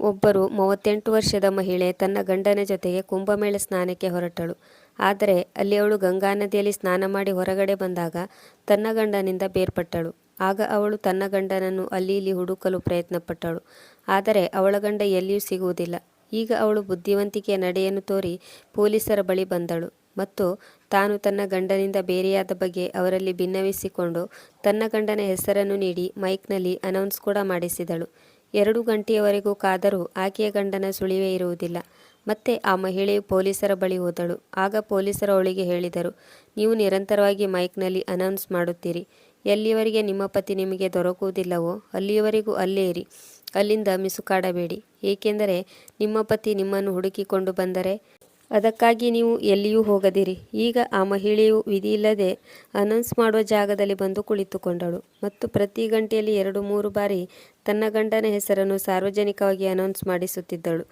ಒಬ್ಬರು ಮೂವತ್ತೆಂಟು ವರ್ಷದ ಮಹಿಳೆ ತನ್ನ ಗಂಡನ ಜೊತೆಗೆ ಕುಂಭಮೇಳ ಸ್ನಾನಕ್ಕೆ ಹೊರಟಳು. ಆದರೆ ಅಲ್ಲಿ ಅವಳು ಗಂಗಾ ನದಿಯಲ್ಲಿ ಸ್ನಾನ ಮಾಡಿ ಹೊರಗಡೆ ಬಂದಾಗ ತನ್ನ ಗಂಡನಿಂದ ಬೇರ್ಪಟ್ಟಳು. ಆಗ ಅವಳು ತನ್ನ ಗಂಡನನ್ನು ಅಲ್ಲಿ ಇಲ್ಲಿ ಹುಡುಕಲು ಪ್ರಯತ್ನಪಟ್ಟಳು. ಆದರೆ ಅವಳ ಗಂಡ ಎಲ್ಲಿಯೂ ಸಿಗುವುದಿಲ್ಲ. ಈಗ ಅವಳು ಬುದ್ಧಿವಂತಿಕೆಯ ನಡೆಯನ್ನು ತೋರಿ ಪೊಲೀಸರ ಬಳಿ ಬಂದಳು. ಮತ್ತು ತಾನು ತನ್ನ ಗಂಡನಿಂದ ಬೇರೆಯಾದ ಬಗ್ಗೆ ಅವರಲ್ಲಿ ಭಿನ್ನವಿಸಿಕೊಂಡು ತನ್ನ ಗಂಡನ ಹೆಸರನ್ನು ನೀಡಿ ಮೈಕ್ನಲ್ಲಿ ಅನೌನ್ಸ್ ಕೂಡ ಮಾಡಿಸಿದಳು. ಎರಡು ಗಂಟೆಯವರೆಗೂ ಕಾದರೂ ಆಕೆಯ ಗಂಡನ ಸುಳಿವೇ ಇರುವುದಿಲ್ಲ. ಮತ್ತೆ ಆ ಮಹಿಳೆಯು ಪೊಲೀಸರ ಬಳಿ ಹೋದಳು. ಆಗ ಪೊಲೀಸರ ಅವಳಿಗೆ ಹೇಳಿದರು, ನೀವು ನಿರಂತರವಾಗಿ ಮೈಕ್ನಲ್ಲಿ ಅನೌನ್ಸ್ ಮಾಡುತ್ತೀರಿ. ಎಲ್ಲಿಯವರೆಗೆ ನಿಮ್ಮ ಪತಿ ನಿಮಗೆ ದೊರಕುವುದಿಲ್ಲವೋ ಅಲ್ಲಿಯವರೆಗೂ ಅಲ್ಲೇ ಇರಿ. ಅಲ್ಲಿಂದ ಮಿಸುಕಾಡಬೇಡಿ. ಏಕೆಂದರೆ ನಿಮ್ಮ ಪತಿ ನಿಮ್ಮನ್ನು ಹುಡುಕಿಕೊಂಡು ಬಂದರೆ ಅದಕ್ಕಾಗಿ ನೀವು ಎಲ್ಲಿಯೂ ಹೋಗದಿರಿ. ಈಗ ಆ ಮಹಿಳೆಯು ವಿಧಿಯಿಲ್ಲದೆ ಅನೌನ್ಸ್ ಮಾಡುವ ಜಾಗದಲ್ಲಿ ಬಂದು ಕುಳಿತುಕೊಂಡಳು ಮತ್ತು ಪ್ರತಿ ಗಂಟೆಯಲ್ಲಿ ಎರಡು ಮೂರು ಬಾರಿ ತನ್ನ ಗಂಡನ ಹೆಸರನ್ನು ಸಾರ್ವಜನಿಕವಾಗಿ ಅನೌನ್ಸ್ ಮಾಡಿಸುತ್ತಿದ್ದಳು.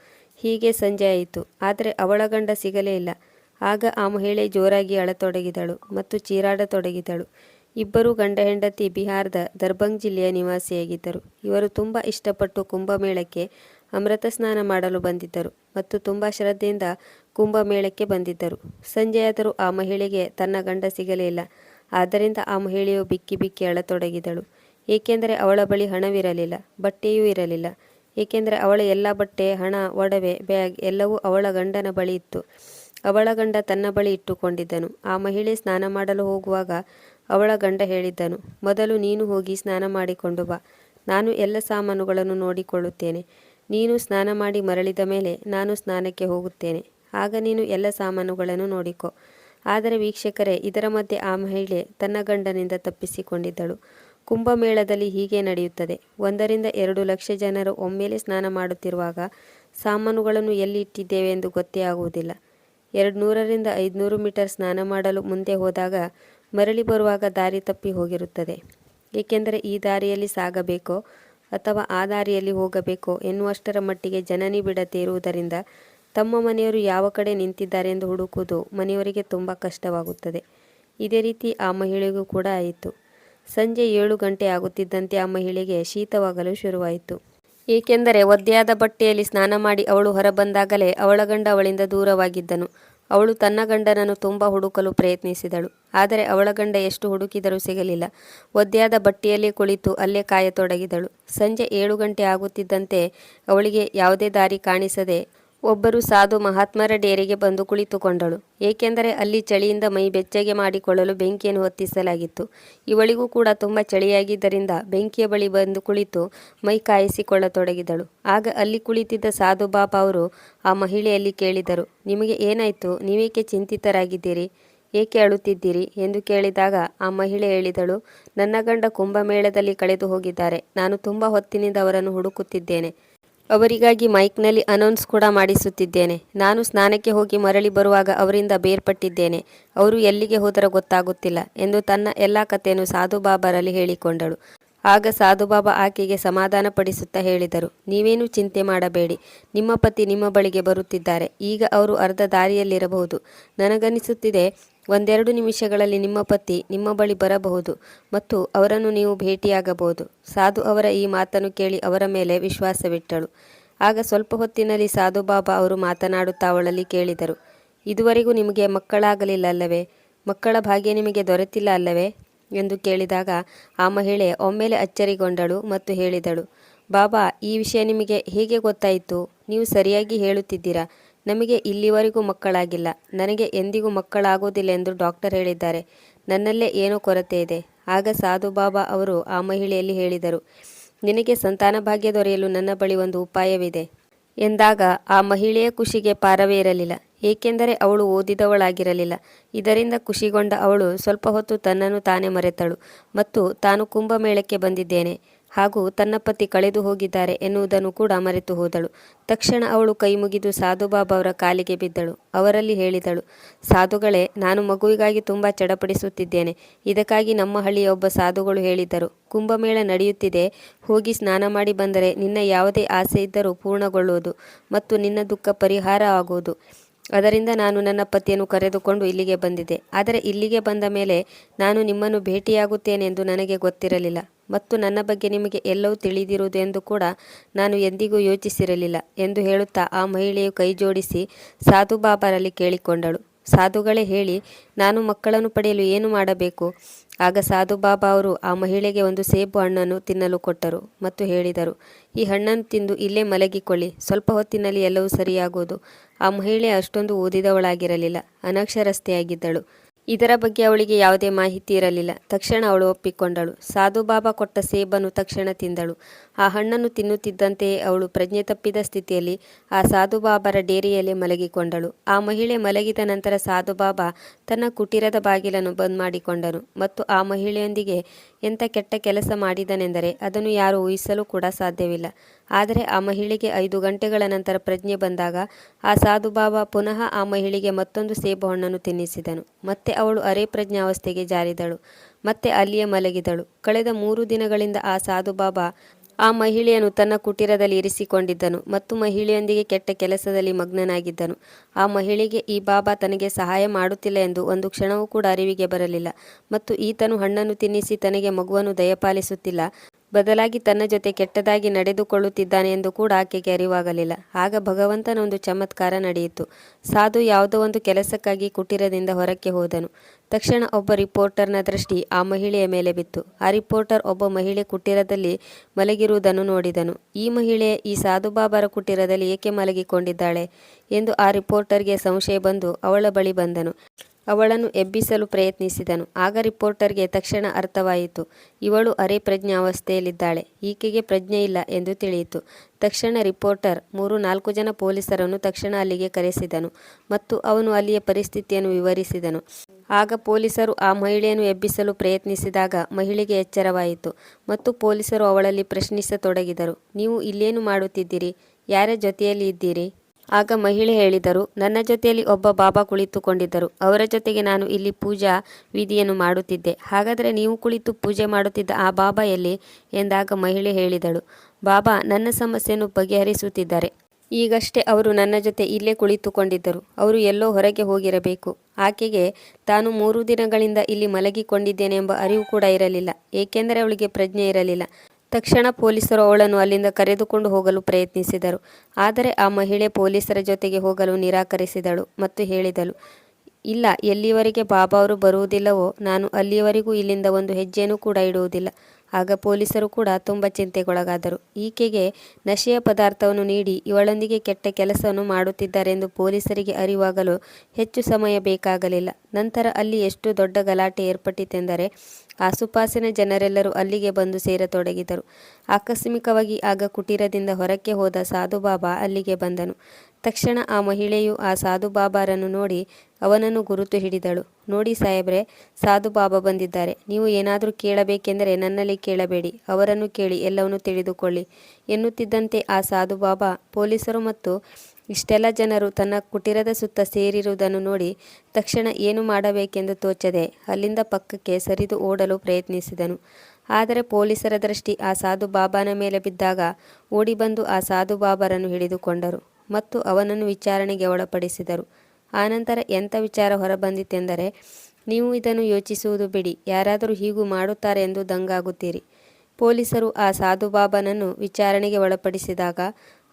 ಹೀಗೆ ಸಂಜೆ ಆಯಿತು. ಆದರೆ ಅವಳ ಗಂಡ ಸಿಗಲೇ ಇಲ್ಲ. ಆಗ ಆ ಮಹಿಳೆ ಜೋರಾಗಿ ಅಳತೊಡಗಿದಳು ಮತ್ತು ಚೀರಾಡತೊಡಗಿದಳು ಇಬ್ಬರು ಗಂಡ ಹೆಂಡತಿ ಬಿಹಾರದ ದರ್ಬಂಗ್ ಜಿಲ್ಲೆಯ ನಿವಾಸಿಯಾಗಿದ್ದರು. ಇವರು ತುಂಬ ಇಷ್ಟಪಟ್ಟು ಕುಂಭಮೇಳಕ್ಕೆ ಅಮೃತ ಸ್ನಾನ ಮಾಡಲು ಬಂದಿದ್ದರು ಮತ್ತು ತುಂಬ ಶ್ರದ್ಧೆಯಿಂದ ಕುಂಭಮೇಳಕ್ಕೆ ಬಂದಿದ್ದರು. ಸಂಜೆಯಾದರೂ ಆ ಮಹಿಳೆಗೆ ತನ್ನ ಗಂಡ ಸಿಗಲೇ ಇಲ್ಲ. ಆದ್ದರಿಂದ ಆ ಮಹಿಳೆಯು ಬಿಕ್ಕಿ ಬಿಕ್ಕಿ ಅಳತೊಡಗಿದಳು. ಏಕೆಂದರೆ ಅವಳ ಬಳಿ ಹಣವಿರಲಿಲ್ಲ, ಬಟ್ಟೆಯೂ ಇರಲಿಲ್ಲ. ಏಕೆಂದರೆ ಅವಳ ಎಲ್ಲ ಬಟ್ಟೆ, ಹಣ, ಒಡವೆ, ಬ್ಯಾಗ್ ಎಲ್ಲವೂ ಅವಳ ಗಂಡನ ಬಳಿ ಇತ್ತು. ಅವಳ ಗಂಡ ತನ್ನ ಬಳಿ ಇಟ್ಟುಕೊಂಡಿದ್ದನು. ಆ ಮಹಿಳೆ ಸ್ನಾನ ಮಾಡಲು ಹೋಗುವಾಗ ಅವಳ ಗಂಡ ಹೇಳಿದ್ದನು, ಮೊದಲು ನೀನು ಹೋಗಿ ಸ್ನಾನ ಮಾಡಿಕೊಂಡು ಬಾ. ನಾನು ಎಲ್ಲ ಸಾಮಾನುಗಳನ್ನು ನೋಡಿಕೊಳ್ಳುತ್ತೇನೆ. ನೀನು ಸ್ನಾನ ಮಾಡಿ ಮರಳಿದ ಮೇಲೆ ನಾನು ಸ್ನಾನಕ್ಕೆ ಹೋಗುತ್ತೇನೆ. ಆಗ ನೀನು ಎಲ್ಲ ಸಾಮಾನುಗಳನ್ನು ನೋಡಿಕೊ. ಆದರೆ ವೀಕ್ಷಕರೇ, ಇದರ ಮಧ್ಯೆ ಆ ಮಹಿಳೆ ತನ್ನ ಗಂಡನಿಂದ ತಪ್ಪಿಸಿಕೊಂಡಿದ್ದಳು. ಕುಂಭಮೇಳದಲ್ಲಿ ಹೀಗೆ ನಡೆಯುತ್ತದೆ. ಒಂದರಿಂದ ಎರಡು ಲಕ್ಷ ಜನರು ಒಮ್ಮೆಲೆ ಸ್ನಾನ ಮಾಡುತ್ತಿರುವಾಗ ಸಾಮಾನುಗಳನ್ನು ಎಲ್ಲಿ ಇಟ್ಟಿದ್ದೇವೆ ಎಂದು ಗೊತ್ತೇ ಆಗುವುದಿಲ್ಲ. ಎರಡು ನೂರರಿಂದ ಐದುನೂರು ಮೀಟರ್ ಸ್ನಾನ ಮಾಡಲು ಮುಂದೆ ಹೋದಾಗ ಮರಳಿ ಬರುವಾಗ ದಾರಿ ತಪ್ಪಿ ಹೋಗಿರುತ್ತದೆ. ಏಕೆಂದರೆ ಈ ದಾರಿಯಲ್ಲಿ ಸಾಗಬೇಕೋ? ಅಥವಾ ಆ ದಾರಿಯಲ್ಲಿ ಹೋಗಬೇಕೋ ಎನ್ನುವಷ್ಟರ ಮಟ್ಟಿಗೆ ಜನನಿ ಬಿಡದೇ ಇರುವುದರಿಂದ ತಮ್ಮ ಮನೆಯವರು ಯಾವ ಕಡೆ ನಿಂತಿದ್ದಾರೆ ಎಂದು ಹುಡುಕುವುದು ಮನೆಯವರಿಗೆ ತುಂಬ ಕಷ್ಟವಾಗುತ್ತದೆ. ಇದೇ ರೀತಿ ಆ ಮಹಿಳೆಗೂ ಕೂಡ ಆಯಿತು. ಸಂಜೆ ಏಳು ಗಂಟೆ ಆಗುತ್ತಿದ್ದಂತೆ ಆ ಮಹಿಳೆಗೆ ಶೀತವಾಗಲು ಶುರುವಾಯಿತು. ಏಕೆಂದರೆ ಒದ್ದೆಯಾದ ಬಟ್ಟೆಯಲ್ಲಿ ಸ್ನಾನ ಮಾಡಿ ಅವಳು ಹೊರಬಂದಾಗಲೇ ಅವಳ ಗಂಡ ಅವಳಿಂದ ದೂರವಾಗಿದ್ದನು. ಅವಳು ತನ್ನ ಗಂಡನನ್ನು ತುಂಬ ಹುಡುಕಲು ಪ್ರಯತ್ನಿಸಿದಳು. ಆದರೆ ಅವಳ ಗಂಡ ಎಷ್ಟು ಹುಡುಕಿದರೂ ಸಿಗಲಿಲ್ಲ. ಒದ್ದೆಯಾದ ಬಟ್ಟೆಯಲ್ಲಿ ಕುಳಿತು ಅಲ್ಲೇ ಕಾಯತೊಡಗಿದಳು. ಸಂಜೆ ಏಳು ಗಂಟೆ ಆಗುತ್ತಿದ್ದಂತೆ ಅವಳಿಗೆ ಯಾವುದೇ ದಾರಿ ಕಾಣಿಸದೆ ಒಬ್ಬರು ಸಾಧು ಮಹಾತ್ಮರ ಡೇರೆಗೆ ಬಂದು ಕುಳಿತುಕೊಂಡಳು. ಏಕೆಂದರೆ ಅಲ್ಲಿ ಚಳಿಯಿಂದ ಮೈ ಬೆಚ್ಚಗೆ ಮಾಡಿಕೊಳ್ಳಲು ಬೆಂಕಿಯನ್ನು ಹೊತ್ತಿಸಲಾಗಿತ್ತು. ಇವಳಿಗೂ ಕೂಡ ತುಂಬ ಚಳಿಯಾಗಿದ್ದರಿಂದ ಬೆಂಕಿಯ ಬಳಿ ಬಂದು ಕುಳಿತು ಮೈ ಕಾಯಿಸಿಕೊಳ್ಳತೊಡಗಿದಳು. ಆಗ ಅಲ್ಲಿ ಕುಳಿತಿದ್ದ ಸಾಧು ಬಾಬಾ ಅವರು ಆ ಮಹಿಳೆಯಲ್ಲಿ ಕೇಳಿದರು, ನಿಮಗೆ ಏನಾಯಿತು? ನೀವೇಕೆ ಚಿಂತಿತರಾಗಿದ್ದೀರಿ? ಏಕೆ ಅಳುತ್ತಿದ್ದೀರಿ? ಎಂದು ಕೇಳಿದಾಗ ಆ ಮಹಿಳೆ ಹೇಳಿದಳು, ನನ್ನ ಗಂಡ ಕುಂಭಮೇಳದಲ್ಲಿ ಕಳೆದು ಹೋಗಿದ್ದಾರೆ. ನಾನು ತುಂಬ ಹೊತ್ತಿನಿಂದ ಅವರನ್ನು ಹುಡುಕುತ್ತಿದ್ದೇನೆ. ಅವರಿಗಾಗಿ ಮೈಕ್ನಲ್ಲಿ ಅನೌನ್ಸ್ ಕೂಡ ಮಾಡಿಸುತ್ತಿದ್ದೇನೆ. ನಾನು ಸ್ನಾನಕ್ಕೆ ಹೋಗಿ ಮರಳಿ ಬರುವಾಗ ಅವರಿಂದ ಬೇರ್ಪಟ್ಟಿದ್ದೇನೆ. ಅವರು ಎಲ್ಲಿಗೆ ಹೋದರೂ ಗೊತ್ತಾಗುತ್ತಿಲ್ಲ ಎಂದು ತನ್ನ ಎಲ್ಲ ಕಥೆಯನ್ನು ಸಾಧು ಬಾಬಾರಲ್ಲಿ ಹೇಳಿಕೊಂಡಳು. ಆಗ ಸಾಧುಬಾಬಾ ಆಕೆಗೆ ಸಮಾಧಾನಪಡಿಸುತ್ತಾ ಹೇಳಿದರು, ನೀವೇನು ಚಿಂತೆ ಮಾಡಬೇಡಿ. ನಿಮ್ಮ ಪತಿ ನಿಮ್ಮ ಬಳಿಗೆ ಬರುತ್ತಿದ್ದಾರೆ. ಈಗ ಅವರು ಅರ್ಧ ದಾರಿಯಲ್ಲಿರಬಹುದು. ನನಗನಿಸುತ್ತಿದೆ ಒಂದೆರಡು ನಿಮಿಷಗಳಲ್ಲಿ ನಿಮ್ಮ ಪತಿ ನಿಮ್ಮ ಬಳಿ ಬರಬಹುದು ಮತ್ತು ಅವರನ್ನು ನೀವು ಭೇಟಿಯಾಗಬಹುದು. ಸಾಧು ಅವರ ಈ ಮಾತನ್ನು ಕೇಳಿ ಅವರ ಮೇಲೆ ವಿಶ್ವಾಸವಿಟ್ಟಳು. ಆಗ ಸ್ವಲ್ಪ ಹೊತ್ತಿನಲ್ಲಿ ಸಾಧು ಬಾಬಾ ಅವರು ಮಾತನಾಡುತ್ತಾ ಅವಳಲ್ಲಿ ಕೇಳಿದರು, ಇದುವರೆಗೂ ನಿಮಗೆ ಮಕ್ಕಳಾಗಲಿಲ್ಲ ಅಲ್ಲವೇ ಮಕ್ಕಳ ಭಾಗ್ಯ ನಿಮಗೆ ದೊರೆತಿಲ್ಲ ಅಲ್ಲವೇ? ಎಂದು ಕೇಳಿದಾಗ ಆ ಮಹಿಳೆ ಒಮ್ಮೆಲೆ ಅಚ್ಚರಿಗೊಂಡಳು ಮತ್ತು ಹೇಳಿದಳು, ಬಾಬಾ, ಈ ವಿಷಯ ನಿಮಗೆ ಹೇಗೆ ಗೊತ್ತಾಯಿತು? ನೀವು ಸರಿಯಾಗಿ ಹೇಳುತ್ತಿದ್ದೀರಾ? ನಮಗೆ ಇಲ್ಲಿವರೆಗೂ ಮಕ್ಕಳಾಗಿಲ್ಲ. ನನಗೆ ಎಂದಿಗೂ ಮಕ್ಕಳಾಗುವುದಿಲ್ಲ ಎಂದು ಡಾಕ್ಟರ್ ಹೇಳಿದ್ದಾರೆ. ನನ್ನಲ್ಲೇ ಏನೋ ಕೊರತೆ ಇದೆ. ಆಗ ಸಾಧು ಬಾಬಾ ಅವರು ಆ ಮಹಿಳೆಯಲ್ಲಿ ಹೇಳಿದರು, ನಿನಗೆ ಸಂತಾನ ಭಾಗ್ಯ ದೊರೆಯಲು ನನ್ನ ಬಳಿ ಒಂದು ಉಪಾಯವಿದೆ ಎಂದಾಗ ಆ ಮಹಿಳೆಯ ಖುಷಿಗೆ ಪಾರವೇ ಇರಲಿಲ್ಲ. ಏಕೆಂದರೆ ಅವಳು ಓದಿದವಳಾಗಿರಲಿಲ್ಲ. ಇದರಿಂದ ಖುಷಿಗೊಂಡ ಅವಳು ಸ್ವಲ್ಪ ಹೊತ್ತು ತನ್ನನ್ನು ತಾನೇ ಮರೆತಳು ಮತ್ತು ತಾನು ಕುಂಭಮೇಳಕ್ಕೆ ಬಂದಿದ್ದೇನೆ. ಹಾಗೂ ತನ್ನ ಪತಿ ಕಳೆದು ಹೋಗಿದ್ದಾರೆ ಎನ್ನುವುದನ್ನು ಕೂಡ ಮರೆತು ಹೋದಳು. ತಕ್ಷಣ ಅವಳು ಕೈ ಮುಗಿದು ಸಾಧುಬಾಬಾ ಅವರ ಕಾಲಿಗೆ ಬಿದ್ದಳು. ಅವರಲ್ಲಿ ಹೇಳಿದಳು, ಸಾಧುಗಳೇ, ನಾನು ಮಗುವಿಗಾಗಿ ತುಂಬ ಚಡಪಡಿಸುತ್ತಿದ್ದೇನೆ. ಇದಕ್ಕಾಗಿ ನಮ್ಮ ಹಳ್ಳಿಯ ಒಬ್ಬ ಸಾಧುಗಳು ಹೇಳಿದ್ದರು ಕುಂಭಮೇಳ ನಡೆಯುತ್ತಿದೆ. ಹೋಗಿ ಸ್ನಾನ ಮಾಡಿ ಬಂದರೆ ನಿನ್ನ ಯಾವುದೇ ಆಸೆ ಇದ್ದರೂ ಪೂರ್ಣಗೊಳ್ಳುವುದು ಮತ್ತು ನಿನ್ನ ದುಃಖ ಪರಿಹಾರ ಆಗುವುದು. ಅದರಿಂದ ನಾನು ನನ್ನ ಪತಿಯನ್ನು ಕರೆದುಕೊಂಡು ಇಲ್ಲಿಗೆ ಬಂದಿದ್ದೆ. ಆದರೆ ಇಲ್ಲಿಗೆ ಬಂದ ಮೇಲೆ ನಾನು ನಿಮ್ಮನ್ನು ಭೇಟಿಯಾಗುತ್ತೇನೆಂದು ನನಗೆ ಗೊತ್ತಿರಲಿಲ್ಲ. ಮತ್ತು ನನ್ನ ಬಗ್ಗೆ ನಿಮಗೆ ಎಲ್ಲವೂ ತಿಳಿದಿರುವುದು ಎಂದು ಕೂಡ ನಾನು ಎಂದಿಗೂ ಯೋಚಿಸಿರಲಿಲ್ಲ ಎಂದು ಹೇಳುತ್ತಾ ಆ ಮಹಿಳೆಯು ಕೈ ಜೋಡಿಸಿ ಸಾಧು ಬಾಬಾರಲ್ಲಿ ಕೇಳಿಕೊಂಡಳು. ಸಾಧುಗಳೇ ಹೇಳಿ, ನಾನು ಮಕ್ಕಳನ್ನು ಪಡೆಯಲು ಏನು ಮಾಡಬೇಕು? ಆಗ ಸಾಧು ಬಾಬಾ ಅವರು ಆ ಮಹಿಳೆಗೆ ಒಂದು ಸೇಬು ಹಣ್ಣನ್ನು ತಿನ್ನಲು ಕೊಟ್ಟರು ಮತ್ತು ಹೇಳಿದರು, ಈ ಹಣ್ಣನ್ನು ತಿಂದು ಇಲ್ಲೇ ಮಲಗಿಕೊಳ್ಳಿ, ಸ್ವಲ್ಪ ಹೊತ್ತಿನಲ್ಲಿ ಎಲ್ಲವೂ ಸರಿಯಾಗುವುದು ಆ ಮಹಿಳೆ ಅಷ್ಟೊಂದು ಓದಿದವಳಾಗಿರಲಿಲ್ಲ, ಅನಕ್ಷರಸ್ಥೆಯಾಗಿದ್ದಳು. ಇದರ ಬಗ್ಗೆ ಅವಳಿಗೆ ಯಾವುದೇ ಮಾಹಿತಿ ಇರಲಿಲ್ಲ. ತಕ್ಷಣ ಅವಳು ಒಪ್ಪಿಕೊಂಡಳು. ಸಾಧು ಬಾಬಾ ಕೊಟ್ಟ ಸೇಬನ್ನು ತಕ್ಷಣ ತಿಂದಳು. ಆ ಹಣ್ಣನ್ನು ತಿನ್ನುತ್ತಿದ್ದಂತೆಯೇ ಅವಳು ಪ್ರಜ್ಞೆ ತಪ್ಪಿದ ಸ್ಥಿತಿಯಲ್ಲಿ ಆ ಸಾಧು ಬಾಬಾರ ಡೇರಿಯಲ್ಲಿ ಮಲಗಿಕೊಂಡಳು. ಆ ಮಹಿಳೆ ಮಲಗಿದ ನಂತರ ಸಾಧು ಬಾಬಾ ತನ್ನ ಕುಟೀರದ ಬಾಗಿಲನ್ನು ಬಂದ್ ಮಾಡಿಕೊಂಡನು ಮತ್ತು ಆ ಮಹಿಳೆಯೊಂದಿಗೆ ಎಂಥ ಕೆಟ್ಟ ಕೆಲಸ ಮಾಡಿದನೆಂದರೆ ಅದನ್ನು ಯಾರೂ ಊಹಿಸಲು ಕೂಡ ಸಾಧ್ಯವಿಲ್ಲ. ಆದರೆ ಆ ಮಹಿಳೆಗೆ ಐದು ಗಂಟೆಗಳ ನಂತರ ಪ್ರಜ್ಞೆ ಬಂದಾಗ ಆ ಸಾಧು ಬಾಬಾ ಪುನಃ ಆ ಮಹಿಳೆಗೆ ಮತ್ತೊಂದು ಸೇಬು ಹಣ್ಣನ್ನು ತಿನ್ನಿಸಿದನು. ಮತ್ತೆ ಅವಳು ಅರೆ ಪ್ರಜ್ಞಾವಸ್ಥೆಗೆ ಜಾರಿದಳು, ಮತ್ತೆ ಅಲ್ಲಿಯೇ ಮಲಗಿದಳು. ಕಳೆದ ಮೂರು ದಿನಗಳಿಂದ ಆ ಸಾಧು ಬಾಬಾ ಆ ಮಹಿಳೆಯನ್ನು ತನ್ನ ಕುಟೀರದಲ್ಲಿ ಇರಿಸಿಕೊಂಡಿದ್ದನು ಮತ್ತು ಮಹಿಳೆಯೊಂದಿಗೆ ಕೆಟ್ಟ ಕೆಲಸದಲ್ಲಿ ಮಗ್ನನಾಗಿದ್ದನು. ಆ ಮಹಿಳೆಗೆ ಈ ಬಾಬಾ ತನಗೆ ಸಹಾಯ ಮಾಡುತ್ತಿಲ್ಲ ಎಂದು ಒಂದು ಕ್ಷಣವೂ ಕೂಡ ಅರಿವಿಗೆ ಬರಲಿಲ್ಲ ಮತ್ತು ಈತನು ಹಣ್ಣನ್ನು ತಿನ್ನಿಸಿ ತನಗೆ ಮಗುವನ್ನು ದಯಪಾಲಿಸುತ್ತಿಲ್ಲ. ಬದಲಾಗಿ ತನ್ನ ಜೊತೆ ಕೆಟ್ಟದಾಗಿ ನಡೆದುಕೊಳ್ಳುತ್ತಿದ್ದಾನೆ ಎಂದು ಕೂಡ ಆಕೆಗೆ ಅರಿವಾಗಲಿಲ್ಲ. ಆಗ ಭಗವಂತನ ಒಂದು ಚಮತ್ಕಾರ ನಡೆಯಿತು. ಸಾಧು ಯಾವುದೋ ಒಂದು ಕೆಲಸಕ್ಕಾಗಿ ಕುಟೀರದಿಂದ ಹೊರಕ್ಕೆ ಹೋದನು. ತಕ್ಷಣ ಒಬ್ಬ ರಿಪೋರ್ಟರ್ನ ದೃಷ್ಟಿ ಆ ಮಹಿಳೆಯ ಮೇಲೆ ಬಿತ್ತು. ಆ ರಿಪೋರ್ಟರ್ ಒಬ್ಬ ಮಹಿಳೆ ಕುಟೀರದಲ್ಲಿ ಮಲಗಿರುವುದನ್ನು ನೋಡಿದನು. ಈ ಮಹಿಳೆ ಈ ಸಾಧು ಬಾಬಾರ ಕುಟೀರದಲ್ಲಿ ಏಕೆ ಮಲಗಿಕೊಂಡಿದ್ದಾಳೆ ಎಂದು ಆ ರಿಪೋರ್ಟರ್ಗೆ ಸಂಶಯ ಬಂದು ಅವಳ ಬಳಿ ಬಂದನು. ಅವಳನ್ನು ಎಬ್ಬಿಸಲು ಪ್ರಯತ್ನಿಸಿದನು. ಆಗ ರಿಪೋರ್ಟರ್ಗೆ ತಕ್ಷಣ ಅರ್ಥವಾಯಿತು. ಇವಳು ಅರೆ ಪ್ರಜ್ಞಾವಸ್ಥೆಯಲ್ಲಿದ್ದಾಳೆ ಈಕೆಗೆ ಪ್ರಜ್ಞೆ ಇಲ್ಲ ಎಂದು ತಿಳಿಯಿತು. ತಕ್ಷಣ ರಿಪೋರ್ಟರ್ ಮೂರು ನಾಲ್ಕು ಜನ ಪೊಲೀಸರನ್ನು ತಕ್ಷಣ ಅಲ್ಲಿಗೆ ಕರೆಸಿದನು ಮತ್ತು ಅವನು ಅಲ್ಲಿಯ ಪರಿಸ್ಥಿತಿಯನ್ನು ವಿವರಿಸಿದನು. ಆಗ ಪೊಲೀಸರು ಆ ಮಹಿಳೆಯನ್ನು ಎಬ್ಬಿಸಲು ಪ್ರಯತ್ನಿಸಿದಾಗ ಮಹಿಳೆಗೆ ಎಚ್ಚರವಾಯಿತು ಮತ್ತು ಪೊಲೀಸರು ಅವಳಲ್ಲಿ ಪ್ರಶ್ನಿಸತೊಡಗಿದರು. ನೀವು ಇಲ್ಲೇನು ಮಾಡುತ್ತಿದ್ದೀರಿ? ಯಾರ ಜೊತೆಯಲ್ಲಿ ಇದ್ದೀರಿ? ಆಗ ಮಹಿಳೆ ಹೇಳಿದರು, ನನ್ನ ಜೊತೆಯಲ್ಲಿ ಒಬ್ಬ ಬಾಬಾ ಕುಳಿತುಕೊಂಡಿದ್ದರು. ಅವರ ಜೊತೆಗೆ ನಾನು ಇಲ್ಲಿ ಪೂಜಾ ವಿಧಿಯನ್ನು ಮಾಡುತ್ತಿದ್ದೆ. ಹಾಗಾದರೆ ನೀವು ಕುಳಿತು ಪೂಜೆ ಮಾಡುತ್ತಿದ್ದ ಆ ಬಾಬಾ ಎಲ್ಲಿ? ಎಂದಾಗ ಮಹಿಳೆ ಹೇಳಿದಳು, ಬಾಬಾ, ನನ್ನ ಸಮಸ್ಯೆಯನ್ನು ಬಗೆಹರಿಸುತ್ತಿದ್ದಾರೆ. ಈಗಷ್ಟೇ ಅವರು ನನ್ನ ಜೊತೆ ಇಲ್ಲೇ ಕುಳಿತುಕೊಂಡಿದ್ದರು. ಅವರು ಎಲ್ಲೋ ಹೊರಗೆ ಹೋಗಿರಬೇಕು. ಆಕೆಗೆ ತಾನು ಮೂರು ದಿನಗಳಿಂದ ಇಲ್ಲಿ ಮಲಗಿಕೊಂಡಿದ್ದೇನೆಂಬ ಅರಿವು ಕೂಡ ಇರಲಿಲ್ಲ. ಏಕೆಂದರೆ ಅವಳಿಗೆ ಪ್ರಜ್ಞೆ ಇರಲಿಲ್ಲ. ತಕ್ಷಣ ಪೊಲೀಸರು ಅವಳನ್ನು ಅಲ್ಲಿಂದ ಕರೆದುಕೊಂಡು ಹೋಗಲು ಪ್ರಯತ್ನಿಸಿದರು. ಆದರೆ ಆ ಮಹಿಳೆ ಪೊಲೀಸರ ಜೊತೆಗೆ ಹೋಗಲು ನಿರಾಕರಿಸಿದಳು ಮತ್ತು ಹೇಳಿದಳು, ಇಲ್ಲ ಎಲ್ಲಿಯವರೆಗೆ ಬಾಬಾ ಅವರು ಬರುವುದಿಲ್ಲವೋ, ನಾನು ಅಲ್ಲಿಯವರೆಗೂ ಇಲ್ಲಿಂದ ಒಂದು ಹೆಜ್ಜೆಯನ್ನು ಕೂಡ ಇಡುವುದಿಲ್ಲ. ಆಗ ಪೊಲೀಸರು ಕೂಡ ತುಂಬ ಚಿಂತೆಗೊಳಗಾದರು. ಈಕೆಗೆ ನಶೆಯ ಪದಾರ್ಥವನ್ನು ನೀಡಿ ಇವಳೊಂದಿಗೆ ಕೆಟ್ಟ ಕೆಲಸವನ್ನು ಮಾಡುತ್ತಿದ್ದಾರೆಂದು ಪೊಲೀಸರಿಗೆ ಅರಿವಾಗಲು ಹೆಚ್ಚು ಸಮಯ ಬೇಕಾಗಲಿಲ್ಲ. ನಂತರ ಅಲ್ಲಿ ಎಷ್ಟು ದೊಡ್ಡ ಗಲಾಟೆ ಏರ್ಪಟ್ಟಿತೆಂದರೆ ಆಸುಪಾಸಿನ ಜನರೆಲ್ಲರೂ ಅಲ್ಲಿಗೆ ಬಂದು ಸೇರತೊಡಗಿದರು. ಆಕಸ್ಮಿಕವಾಗಿ ಆಗ ಕುಟೀರದಿಂದ ಹೊರಕ್ಕೆ ಹೋದ ಸಾಧುಬಾಬಾ ಅಲ್ಲಿಗೆ ಬಂದನು. ತಕ್ಷಣ ಆ ಮಹಿಳೆಯು ಆ ಸಾಧು ಬಾಬಾರನ್ನು ನೋಡಿ ಅವನನ್ನು ಗುರುತು ಹಿಡಿದಳು. ನೋಡಿ ಸಾಹೇಬ್ರೆ, ಸಾಧು ಬಾಬಾ ಬಂದಿದ್ದಾರೆ. ನೀವು ಏನಾದರೂ ಕೇಳಬೇಕೆಂದರೆ ನನ್ನಲ್ಲಿ ಕೇಳಬೇಡಿ. ಅವರನ್ನು ಕೇಳಿ ಎಲ್ಲವನ್ನು ತಿಳಿದುಕೊಳ್ಳಿ. ಎನ್ನುತ್ತಿದ್ದಂತೆ ಆ ಸಾಧು ಬಾಬಾ, ಪೊಲೀಸರು ಮತ್ತು ಇಷ್ಟೆಲ್ಲ ಜನರು ತನ್ನ ಕುಟೀರದ ಸುತ್ತ ಸೇರಿರುವುದನ್ನು ನೋಡಿ ತಕ್ಷಣ ಏನು ಮಾಡಬೇಕೆಂದು ತೋಚದೆ ಅಲ್ಲಿಂದ ಪಕ್ಕಕ್ಕೆ ಸರಿದು ಓಡಲು ಪ್ರಯತ್ನಿಸಿದನು. ಆದರೆ ಪೊಲೀಸರ ದೃಷ್ಟಿ ಆ ಸಾಧು ಬಾಬಾನ ಮೇಲೆ ಬಿದ್ದಾಗ ಓಡಿಬಂದು ಆ ಸಾಧು ಬಾಬಾರನ್ನು ಹಿಡಿದುಕೊಂಡರು. ಮತ್ತು ಅವನನ್ನು ವಿಚಾರಣೆಗೆ ಒಳಪಡಿಸಿದರು. ಆನಂತರ ಎಂಥ ವಿಚಾರ ಹೊರಬಂದಿತೆಂದರೆ, ನೀವು ಇದನ್ನು ಯೋಚಿಸುವುದು ಬಿಡಿ, ಯಾರಾದರೂ ಹೀಗೂ ಮಾಡುತ್ತಾರೆ ಎಂದು ದಂಗಾಗುತ್ತೀರಿ. ಪೊಲೀಸರು ಆ ಸಾಧುಬಾಬನನ್ನು ವಿಚಾರಣೆಗೆ ಒಳಪಡಿಸಿದಾಗ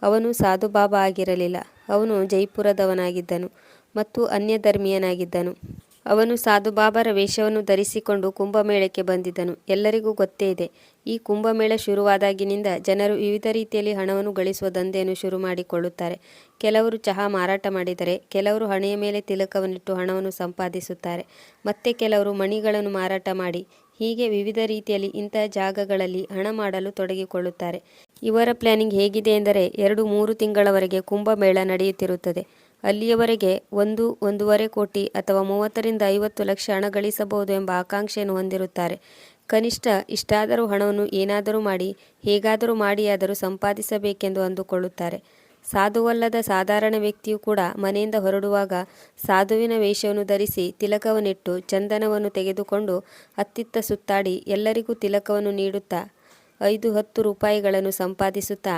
ಅವನು ಸಾಧುಬಾಬಾ ಆಗಿರಲಿಲ್ಲ. ಅವನು ಜೈಪುರದವನಾಗಿದ್ದನು ಮತ್ತು ಅನ್ಯಧರ್ಮೀಯನಾಗಿದ್ದನು. ಅವನು ಸಾಧು ಬಾಬಾರ ವೇಷವನ್ನು ಧರಿಸಿಕೊಂಡು ಕುಂಭಮೇಳಕ್ಕೆ ಬಂದಿದ್ದನು. ಎಲ್ಲರಿಗೂ ಗೊತ್ತೇ ಇದೆ. ಈ ಕುಂಭಮೇಳ ಶುರುವಾದಾಗಿನಿಂದ ಜನರು ವಿವಿಧ ರೀತಿಯಲ್ಲಿ ಹಣವನ್ನು ಗಳಿಸುವ ದಂಧೆಯನ್ನು ಶುರು ಮಾಡಿಕೊಳ್ಳುತ್ತಾರೆ. ಕೆಲವರು ಚಹಾ ಮಾರಾಟ ಮಾಡಿದರೆ, ಕೆಲವರು ಹಣೆಯ ಮೇಲೆ ತಿಲಕವನ್ನಿಟ್ಟು ಹಣವನ್ನು ಸಂಪಾದಿಸುತ್ತಾರೆ. ಮತ್ತೆ ಕೆಲವರು ಮಣಿಗಳನ್ನು ಮಾರಾಟ ಮಾಡಿ, ಹೀಗೆ ವಿವಿಧ ರೀತಿಯಲ್ಲಿ ಇಂತಹ ಜಾಗಗಳಲ್ಲಿ ಹಣ ಮಾಡಲು ತೊಡಗಿಕೊಳ್ಳುತ್ತಾರೆ. ಇವರ ಪ್ಲಾನಿಂಗ್ ಹೇಗಿದೆ ಎಂದರೆ, ಎರಡು ಮೂರು ತಿಂಗಳವರೆಗೆ ಕುಂಭಮೇಳ ನಡೆಯುತ್ತಿರುತ್ತದೆ. ಅಲ್ಲಿಯವರೆಗೆ ಒಂದು, ಒಂದೂವರೆ ಕೋಟಿ ಅಥವಾ ಮೂವತ್ತರಿಂದ ಐವತ್ತು ಲಕ್ಷ ಹಣ ಗಳಿಸಬಹುದು ಎಂಬ ಆಕಾಂಕ್ಷೆಯನ್ನು ಹೊಂದಿರುತ್ತಾರೆ. ಕನಿಷ್ಠ ಇಷ್ಟಾದರೂ ಹಣವನ್ನು ಏನಾದರೂ ಮಾಡಿ, ಹೇಗಾದರೂ ಮಾಡಿಯಾದರೂ ಸಂಪಾದಿಸಬೇಕೆಂದು ಅಂದುಕೊಳ್ಳುತ್ತಾರೆ. ಸಾಧುವಲ್ಲದ ಸಾಧಾರಣ ವ್ಯಕ್ತಿಯು ಕೂಡ ಮನೆಯಿಂದ ಹೊರಡುವಾಗ ಸಾಧುವಿನ ವೇಷವನ್ನು ಧರಿಸಿ ತಿಲಕವನ್ನಿಟ್ಟು ಚಂದನವನ್ನು ತೆಗೆದುಕೊಂಡು ಅತ್ತಿತ್ತ ಸುತ್ತಾಡಿ ಎಲ್ಲರಿಗೂ ತಿಲಕವನ್ನು ನೀಡುತ್ತಾ, ಐದು, ಹತ್ತು ರೂಪಾಯಿಗಳನ್ನು ಸಂಪಾದಿಸುತ್ತಾ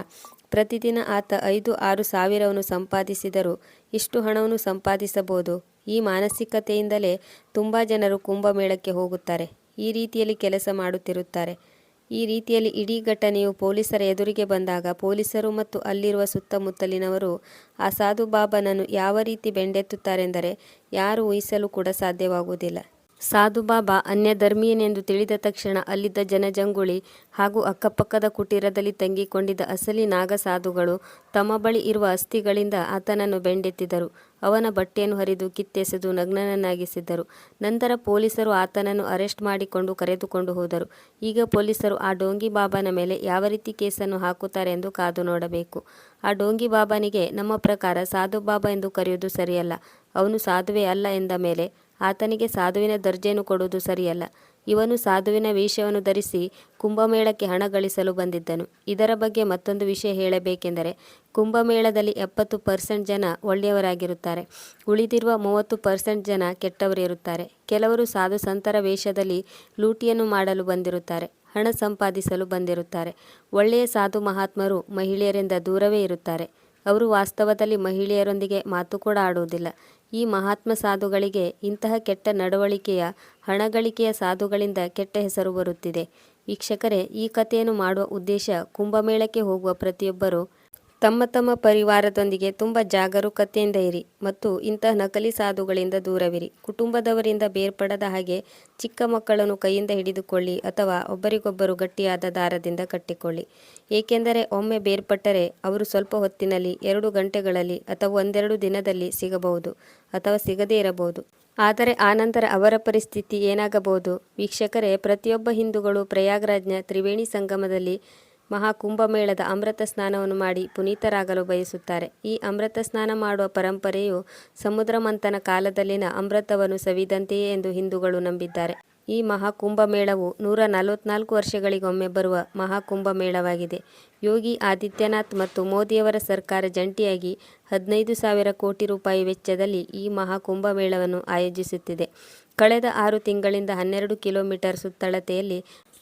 ಪ್ರತಿದಿನ ಆತ ಐದು ಆರು ಸಾವಿರವನ್ನು ಸಂಪಾದಿಸಿದರು. ಇಷ್ಟು ಹಣವನ್ನು ಸಂಪಾದಿಸಬಹುದು. ಈ ಮಾನಸಿಕತೆಯಿಂದಲೇ ತುಂಬ ಜನರು ಕುಂಭಮೇಳಕ್ಕೆ ಹೋಗುತ್ತಾರೆ. ಈ ರೀತಿಯಲ್ಲಿ ಕೆಲಸ ಮಾಡುತ್ತಿರುತ್ತಾರೆ. ಈ ರೀತಿಯಲ್ಲಿ ಇಡೀ ಘಟನೆಯು ಪೊಲೀಸರ ಎದುರಿಗೆ ಬಂದಾಗ ಪೊಲೀಸರು ಮತ್ತು ಅಲ್ಲಿರುವ ಸುತ್ತಮುತ್ತಲಿನವರು ಆ ಸಾಧು ಬಾಬಾನನ್ನು ಯಾವ ರೀತಿ ಬೆಂಡೆತ್ತುತ್ತಾರೆಂದರೆ ಯಾರು ಊಹಿಸಲು ಕೂಡ ಸಾಧ್ಯವಾಗುವುದಿಲ್ಲ. ಸಾಧು ಬಾಬಾ ಅನ್ಯಧರ್ಮೀಯನೆಂದು ತಿಳಿದ ತಕ್ಷಣ ಅಲ್ಲಿದ್ದ ಜನಜಂಗುಳಿ ಹಾಗೂ ಅಕ್ಕಪಕ್ಕದ ಕುಟೀರದಲ್ಲಿ ತಂಗಿಕೊಂಡಿದ್ದ ಅಸಲಿ ನಾಗಸಾಧುಗಳು ತಮ್ಮ ಬಳಿ ಇರುವ ಅಸ್ಥಿಗಳಿಂದ ಆತನನ್ನು ಬೆಂಡೆತ್ತಿದರು. ಅವನ ಬಟ್ಟೆಯನ್ನು ಹರಿದು ಕಿತ್ತೆಸೆದು ನಗ್ನನನ್ನಾಗಿಸಿದ್ದರು. ನಂತರ ಪೊಲೀಸರು ಆತನನ್ನು ಅರೆಸ್ಟ್ ಮಾಡಿಕೊಂಡು ಕರೆದುಕೊಂಡು ಹೋದರು. ಈಗ ಪೊಲೀಸರು ಆ ಡೋಂಗಿ ಬಾಬಾನ ಮೇಲೆ ಯಾವ ರೀತಿ ಕೇಸನ್ನು ಹಾಕುತ್ತಾರೆ ಎಂದು ಕಾದು ನೋಡಬೇಕು. ಆ ಡೋಂಗಿ ಬಾಬಾನಿಗೆ ನಮ್ಮ ಪ್ರಕಾರ ಸಾಧು ಬಾಬಾ ಎಂದು ಕರೆಯುವುದು ಸರಿಯಲ್ಲ. ಅವನು ಸಾಧುವೆ ಅಲ್ಲ ಎಂದ ಮೇಲೆ ಆತನಿಗೆ ಸಾಧುವಿನ ದರ್ಜೆಯನ್ನು ಕೊಡುವುದು ಸರಿಯಲ್ಲ. ಇವನು ಸಾಧುವಿನ ವೇಷವನ್ನು ಧರಿಸಿ ಕುಂಭಮೇಳಕ್ಕೆ ಹಣ ಗಳಿಸಲು ಬಂದಿದ್ದನು. ಇದರ ಬಗ್ಗೆ ಮತ್ತೊಂದು ವಿಷಯ ಹೇಳಬೇಕೆಂದರೆ, ಕುಂಭಮೇಳದಲ್ಲಿ ಎಪ್ಪತ್ತು ಪರ್ಸೆಂಟ್ ಜನ ಒಳ್ಳೆಯವರಾಗಿರುತ್ತಾರೆ. ಉಳಿದಿರುವ ಮೂವತ್ತು ಪರ್ಸೆಂಟ್ ಜನ ಕೆಟ್ಟವರಿರುತ್ತಾರೆ. ಕೆಲವರು ಸಾಧು ಸಂತರ ವೇಷದಲ್ಲಿ ಲೂಟಿಯನ್ನು ಮಾಡಲು ಬಂದಿರುತ್ತಾರೆ, ಹಣ ಸಂಪಾದಿಸಲು ಬಂದಿರುತ್ತಾರೆ. ಒಳ್ಳೆಯ ಸಾಧು ಮಹಾತ್ಮರು ಮಹಿಳೆಯರಿಂದ ದೂರವೇ ಇರುತ್ತಾರೆ. ಅವರು ವಾಸ್ತವದಲ್ಲಿ ಮಹಿಳೆಯರೊಂದಿಗೆ ಮಾತು ಕೂಡ ಆಡುವುದಿಲ್ಲ. ಈ ಮಹಾತ್ಮ ಸಾಧುಗಳಿಗೆ ಇಂತಹ ಕೆಟ್ಟ ನಡವಳಿಕೆಯ, ಹಣಗಳಿಕೆಯ ಸಾಧುಗಳಿಂದ ಕೆಟ್ಟ ಹೆಸರು ಬರುತ್ತಿದೆ. ವೀಕ್ಷಕರೇ, ಈ ಕಥೆಯನ್ನು ಮಾಡುವ ಉದ್ದೇಶ ಕುಂಭಮೇಳಕ್ಕೆ ಹೋಗುವ ಪ್ರತಿಯೊಬ್ಬರು ತಮ್ಮ ತಮ್ಮ ಪರಿವಾರದೊಂದಿಗೆ ತುಂಬ ಜಾಗರೂಕತೆಯಿಂದ ಇರಿ ಮತ್ತು ಇಂತಹ ನಕಲಿ ಸಾಧುಗಳಿಂದ ದೂರವಿರಿ. ಕುಟುಂಬದವರಿಂದ ಬೇರ್ಪಡದ ಹಾಗೆ ಚಿಕ್ಕ ಮಕ್ಕಳನ್ನು ಕೈಯಿಂದ ಹಿಡಿದುಕೊಳ್ಳಿ ಅಥವಾ ಒಬ್ಬರಿಗೊಬ್ಬರು ಗಟ್ಟಿಯಾದ ದಾರದಿಂದ ಕಟ್ಟಿಕೊಳ್ಳಿ. ಏಕೆಂದರೆ ಒಮ್ಮೆ ಬೇರ್ಪಟ್ಟರೆ ಅವರು ಸ್ವಲ್ಪ ಹೊತ್ತಿನಲ್ಲಿ ಎರಡು ಗಂಟೆಗಳಲ್ಲಿ ಅಥವಾ ಒಂದೆರಡು ದಿನದಲ್ಲಿ ಸಿಗಬಹುದು ಅಥವಾ ಸಿಗದೇ ಇರಬಹುದು. ಆದರೆ ಆನಂತರ ಅವರ ಪರಿಸ್ಥಿತಿ ಏನಾಗಬಹುದು? ವೀಕ್ಷಕರೇ, ಪ್ರತಿಯೊಬ್ಬ ಹಿಂದೂಗಳು ಪ್ರಯಾಗ್ರಾಜ್ನ ತ್ರಿವೇಣಿ ಸಂಗಮದಲ್ಲಿ ಮಹಾಕುಂಭಮೇಳದ ಅಮೃತ ಸ್ನಾನವನ್ನು ಮಾಡಿ ಪುನೀತರಾಗಲು ಬಯಸುತ್ತಾರೆ. ಈ ಅಮೃತ ಸ್ನಾನ ಮಾಡುವ ಪರಂಪರೆಯು ಸಮುದ್ರ ಮಂಥನ ಕಾಲದಲ್ಲಿನ ಅಮೃತವನ್ನು ಸವಿದಂತೆಯೇ ಎಂದು ಹಿಂದೂಗಳು ನಂಬಿದ್ದಾರೆ. ಈ ಮಹಾಕುಂಭಮೇಳವು ನೂರ ನಲವತ್ನಾಲ್ಕು ವರ್ಷಗಳಿಗೊಮ್ಮೆ ಬರುವ ಮಹಾಕುಂಭಮೇಳವಾಗಿದೆ. ಯೋಗಿ ಆದಿತ್ಯನಾಥ್ ಮತ್ತು ಮೋದಿಯವರ ಸರ್ಕಾರ ಜಂಟಿಯಾಗಿ ಹದಿನೈದು ಸಾವಿರ ಕೋಟಿ ರೂಪಾಯಿ ವೆಚ್ಚದಲ್ಲಿ ಈ ಮಹಾಕುಂಭಮೇಳವನ್ನು ಆಯೋಜಿಸುತ್ತಿದೆ. ಕಳೆದ ಆರು ತಿಂಗಳಿಂದ ಹನ್ನೆರಡು ಕಿಲೋಮೀಟರ್ ಸುತ್ತಳತೆಯಲ್ಲಿ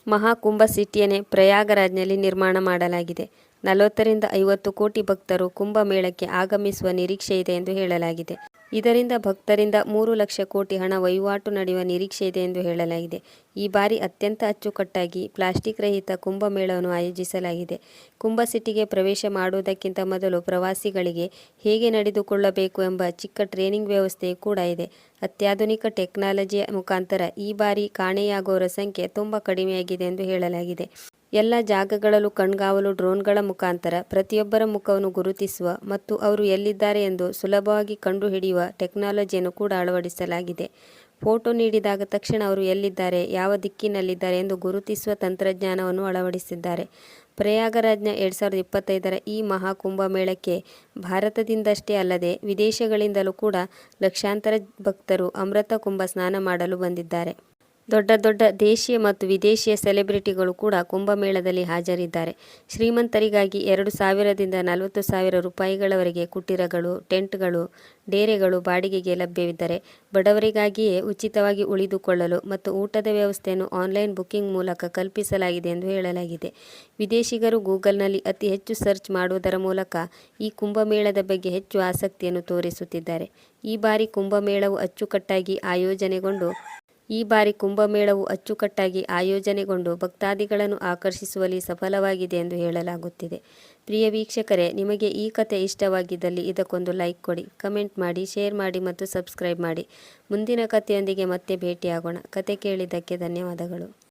ಮಹಾಕುಂಭ ಸಿಟಿಯನ್ನೇ ಪ್ರಯಾಗರಾಜ್ನಲ್ಲಿ ನಿರ್ಮಾಣ ಮಾಡಲಾಗಿದೆ. ನಲವತ್ತರಿಂದ ಐವತ್ತು ಕೋಟಿ ಭಕ್ತರು ಕುಂಭಮೇಳಕ್ಕೆ ಆಗಮಿಸುವ ನಿರೀಕ್ಷೆ ಇದೆ ಎಂದು ಹೇಳಲಾಗಿದೆ. ಇದರಿಂದ ಭಕ್ತರಿಂದ ಮೂರು ಲಕ್ಷ ಕೋಟಿ ಹಣ ವಹಿವಾಟು ನಡೆಯುವ ನಿರೀಕ್ಷೆ ಇದೆ ಎಂದು ಹೇಳಲಾಗಿದೆ. ಈ ಬಾರಿ ಅತ್ಯಂತ ಅಚ್ಚುಕಟ್ಟಾಗಿ ಪ್ಲಾಸ್ಟಿಕ್ ರಹಿತ ಕುಂಭಮೇಳವನ್ನು ಆಯೋಜಿಸಲಾಗಿದೆ. ಕುಂಭ ಸಿಟಿಗೆ ಪ್ರವೇಶ ಮಾಡುವುದಕ್ಕಿಂತ ಮೊದಲು ಪ್ರವಾಸಿಗಳಿಗೆ ಹೇಗೆ ನಡೆದುಕೊಳ್ಳಬೇಕು ಎಂಬ ಚಿಕ್ಕ ಟ್ರೈನಿಂಗ್ ವ್ಯವಸ್ಥೆ ಕೂಡ ಇದೆ. ಅತ್ಯಾಧುನಿಕ ಟೆಕ್ನಾಲಜಿಯ ಮುಖಾಂತರ ಈ ಬಾರಿ ಕಾಣೆಯಾಗುವವರ ಸಂಖ್ಯೆ ತುಂಬ ಕಡಿಮೆಯಾಗಿದೆ ಎಂದು ಹೇಳಲಾಗಿದೆ. ಎಲ್ಲ ಜಾಗಗಳಲ್ಲೂ ಕಣ್ಗಾವಲು ಡ್ರೋನ್ಗಳ ಮುಖಾಂತರ ಪ್ರತಿಯೊಬ್ಬರ ಮುಖವನ್ನು ಗುರುತಿಸುವ ಮತ್ತು ಅವರು ಎಲ್ಲಿದ್ದಾರೆ ಎಂದು ಸುಲಭವಾಗಿ ಕಂಡುಹಿಡಿಯುವ ಟೆಕ್ನಾಲಜಿಯನ್ನು ಕೂಡ ಅಳವಡಿಸಲಾಗಿದೆ. ಫೋಟೋ ನೀಡಿದಾಗ ತಕ್ಷಣ ಅವರು ಎಲ್ಲಿದ್ದಾರೆ, ಯಾವ ದಿಕ್ಕಿನಲ್ಲಿದ್ದಾರೆ ಎಂದು ಗುರುತಿಸುವ ತಂತ್ರಜ್ಞಾನವನ್ನು ಅಳವಡಿಸಿದ್ದಾರೆ. ಪ್ರಯಾಗರಾಜ್ನ ಎರಡು ಸಾವಿರದ ಇಪ್ಪತ್ತೈದರ ಈ ಮಹಾಕುಂಭಮೇಳಕ್ಕೆ ಭಾರತದಿಂದಷ್ಟೇ ಅಲ್ಲದೆ ವಿದೇಶಗಳಿಂದಲೂ ಕೂಡ ಲಕ್ಷಾಂತರ ಭಕ್ತರು ಅಮೃತ ಕುಂಭ ಸ್ನಾನ ಮಾಡಲು ಬಂದಿದ್ದಾರೆ. ದೊಡ್ಡ ದೊಡ್ಡ ದೇಶೀಯ ಮತ್ತು ವಿದೇಶಿಯ ಸೆಲೆಬ್ರಿಟಿಗಳು ಕೂಡ ಕುಂಭಮೇಳದಲ್ಲಿ ಹಾಜರಿದ್ದಾರೆ. ಶ್ರೀಮಂತರಿಗಾಗಿ ಎರಡು ಸಾವಿರದಿಂದ ನಲವತ್ತು ಸಾವಿರ ರೂಪಾಯಿಗಳವರೆಗೆ ಕುಟೀರಗಳು, ಟೆಂಟ್ಗಳು, ಡೇರೆಗಳು ಬಾಡಿಗೆಗೆ ಲಭ್ಯವಿದ್ದರೆ ಬಡವರಿಗಾಗಿಯೇ ಉಚಿತವಾಗಿ ಉಳಿದುಕೊಳ್ಳಲು ಮತ್ತು ಊಟದ ವ್ಯವಸ್ಥೆಯನ್ನು ಆನ್ಲೈನ್ ಬುಕಿಂಗ್ ಮೂಲಕ ಕಲ್ಪಿಸಲಾಗಿದೆ ಎಂದು ಹೇಳಲಾಗಿದೆ. ವಿದೇಶಿಗರು ಗೂಗಲ್ನಲ್ಲಿ ಅತಿ ಹೆಚ್ಚು ಸರ್ಚ್ ಮಾಡುವುದರ ಮೂಲಕ ಈ ಕುಂಭಮೇಳದ ಬಗ್ಗೆ ಹೆಚ್ಚು ಆಸಕ್ತಿಯನ್ನು ತೋರಿಸುತ್ತಿದ್ದಾರೆ. ಈ ಬಾರಿ ಕುಂಭಮೇಳವು ಅಚ್ಚುಕಟ್ಟಾಗಿ ಆಯೋಜನೆಗೊಂಡು ಈ ಬಾರಿ ಕುಂಭಮೇಳವು ಅಚ್ಚುಕಟ್ಟಾಗಿ ಆಯೋಜನೆಗೊಂಡು ಭಕ್ತಾದಿಗಳನ್ನು ಆಕರ್ಷಿಸುವಲ್ಲಿ ಸಫಲವಾಗಿದೆ ಎಂದು ಹೇಳಲಾಗುತ್ತಿದೆ. ಪ್ರಿಯ ವೀಕ್ಷಕರೇ, ನಿಮಗೆ ಈ ಕತೆ ಇಷ್ಟವಾಗಿದ್ದಲ್ಲಿ ಇದಕ್ಕೊಂದು ಲೈಕ್ ಕೊಡಿ, ಕಮೆಂಟ್ ಮಾಡಿ, ಶೇರ್ ಮಾಡಿ ಮತ್ತು ಸಬ್ಸ್ಕ್ರೈಬ್ ಮಾಡಿ. ಮುಂದಿನ ಕಥೆಯೊಂದಿಗೆ ಮತ್ತೆ ಭೇಟಿಯಾಗೋಣ. ಕತೆ ಕೇಳಿದ್ದಕ್ಕೆ ಧನ್ಯವಾದಗಳು.